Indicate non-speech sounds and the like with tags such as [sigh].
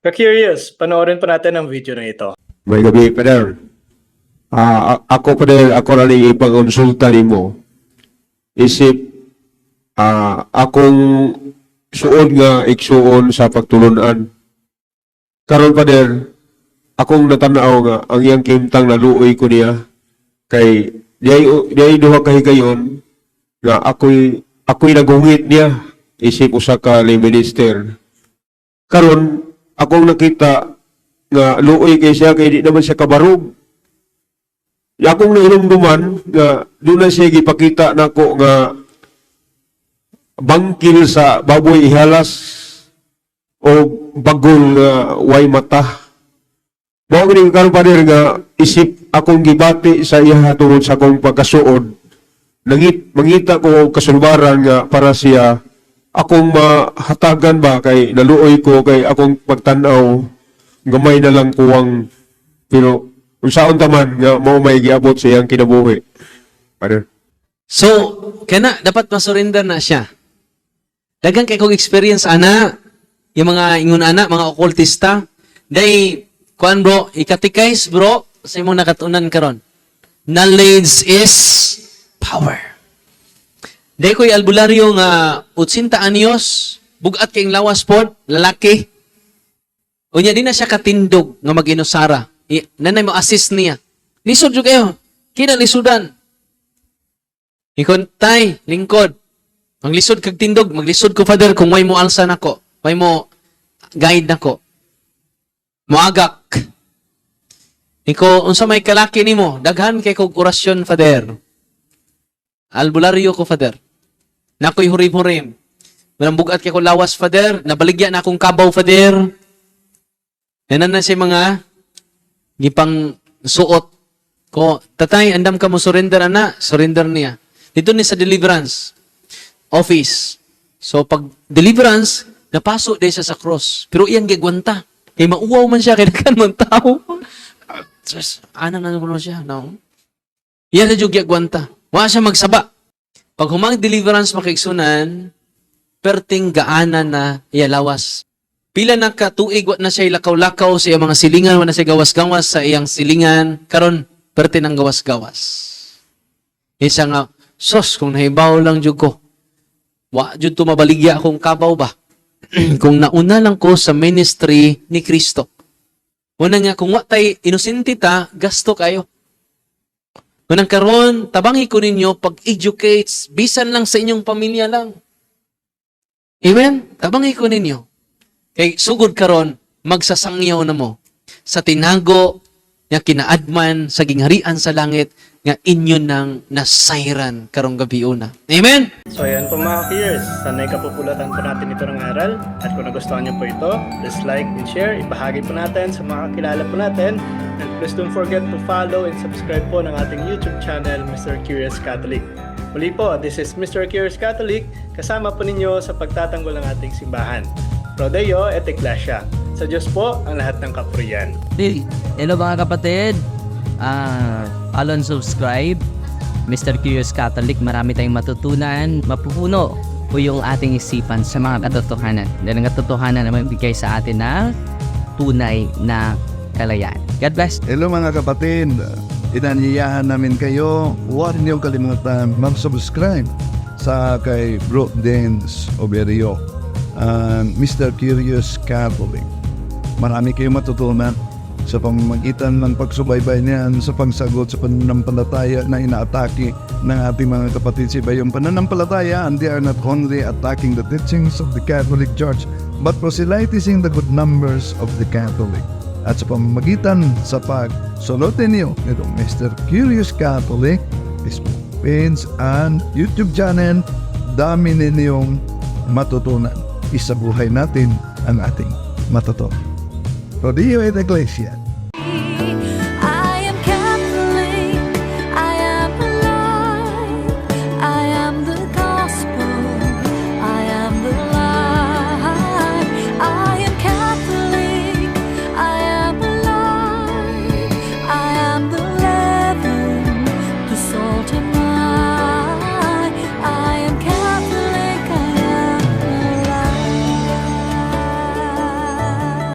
Ka-curious, panoorin pa natin ang video na ito. May gabi, Pader. Ah, a- ako, Pader, ako na rin ipag-consulta ni mo. Isip, ah, akong suod nga iksuon sa pagtulunan. Karon, Pader, akong natanaw nga, ang iyang kimtang naluoy ko niya. Kay, diyay, diyay duha kahigayon, nga ako'y, ako'y nagungit niya. Isip usa ka minister. Karon, akong nakita nga luoy kay siya kay di naman siya kabarog. Akong nainumduman nga doon na siya gipakita nako nga bangkil sa baboy ihalas o bagol nga way mata. Mao gani karon pa nga isip akong gibati sa iya tungod sa akong pagkasuod. Nangit mangita ko kasulbaran nga para siya akong mahatagan ba kay naluoy ko kay akong pagtanaw gamay na lang kuwang pero kung saan taman nga mo may giabot sa iyang kinabuhi. Ano? So, kana dapat masurrender na siya. Daghang kay kong experience ana, yung mga ingon ana, mga okultista, day kuan bro, ikatikais bro sa imong nakatunan karon. Knowledge is power. Day ko'y albularyo nga 80 anyos, bugat kayong lawas pod, lalaki. Unya di na siya katindog nga mag-inusara. I- Nanay mo assist niya. Lisod jud kayo. Kina lisudan. Ikon, tay, lingkod. Maglisod kag tindog, maglisod ko, Father, kung may mo alsa nako, may mo guide nako. Moagak. Iko, unsa may kalaki nimo, daghan kay kog orasyon, Father. Albularyo ko, Father. Nakoy hurim-hurim. Manang bugat kay ko lawas, Father. Nabaligya na akong kabaw, Father. Yanan na siya mga gipang suot ko. Tatay, andam ka mo surrender, ana. Surrender niya. Dito ni sa deliverance office. So pag deliverance, napasok din siya sa cross. Pero iyang gigwanta. Kay mauwaw man siya, kay nagkan man tao. Ah, Just, ana na naman siya, no? Iyan na yung gigwanta. Wala siya magsaba. Pag humang deliverance makiksunan, perting gaana na iyalawas. Pila na ka tuig na siya lakaw-lakaw sa iyang mga silingan, wa na siya gawas-gawas sa iyang silingan, karon perti ng gawas-gawas. Isa nga, sos, kung nahibaw lang jud ko, wa jud to mabaligya akong kabaw ba? [clears throat] kung nauna lang ko sa ministry ni Kristo. Una nga, kung wa tay inosente ta, gasto kayo. Unang karon, tabangi ko ninyo pag-educates, bisan lang sa inyong pamilya lang. Amen? Tabangi ko ninyo. Kay sugod karon, magsasangyaw na mo sa tinago nga kinaadman sa gingharian sa langit nga inyo nang nasayran karong gabi una. Amen? So ayan po mga ka-curious, sanay kapupulatan po natin ito ng aral. At kung nagustuhan niyo po ito, please like and share. Ibahagi po natin sa mga kakilala po natin. And please don't forget to follow and subscribe po ng ating YouTube channel, Mr. Curious Catholic. Muli po, this is Mr. Curious Catholic, kasama po ninyo sa pagtatanggol ng ating simbahan. Prodeo et Ecclesia. Sa Diyos po ang lahat ng kapurian. Hey, Hello mga kapatid. Ah, follow and subscribe. Mr. Curious Catholic, marami tayong matutunan, mapupuno po yung ating isipan sa mga katotohanan. Dahil ang katotohanan na magbigay sa atin ng tunay na kalayaan. God bless. Hello mga kapatid, inanyayahan namin kayo, huwag niyong kalimutan mag-subscribe sa kay Bro Dance Oberio, and Mr. Curious Catholic. Marami kayong matutunan sa pamamagitan ng pagsubaybay niyan sa pagsagot sa pananampalataya na inaatake ng ating mga kapatid sa iba. Pananampalataya, and they are not only attacking the teachings of the Catholic Church, but proselytizing the good numbers of the Catholic at sa pamamagitan sa pagsunutin niyo nitong Mr. Curious Catholic, Facebook page and YouTube channel, dami ninyong matutunan. Isabuhay natin ang ating matutunan. Rodeo et Iglesia,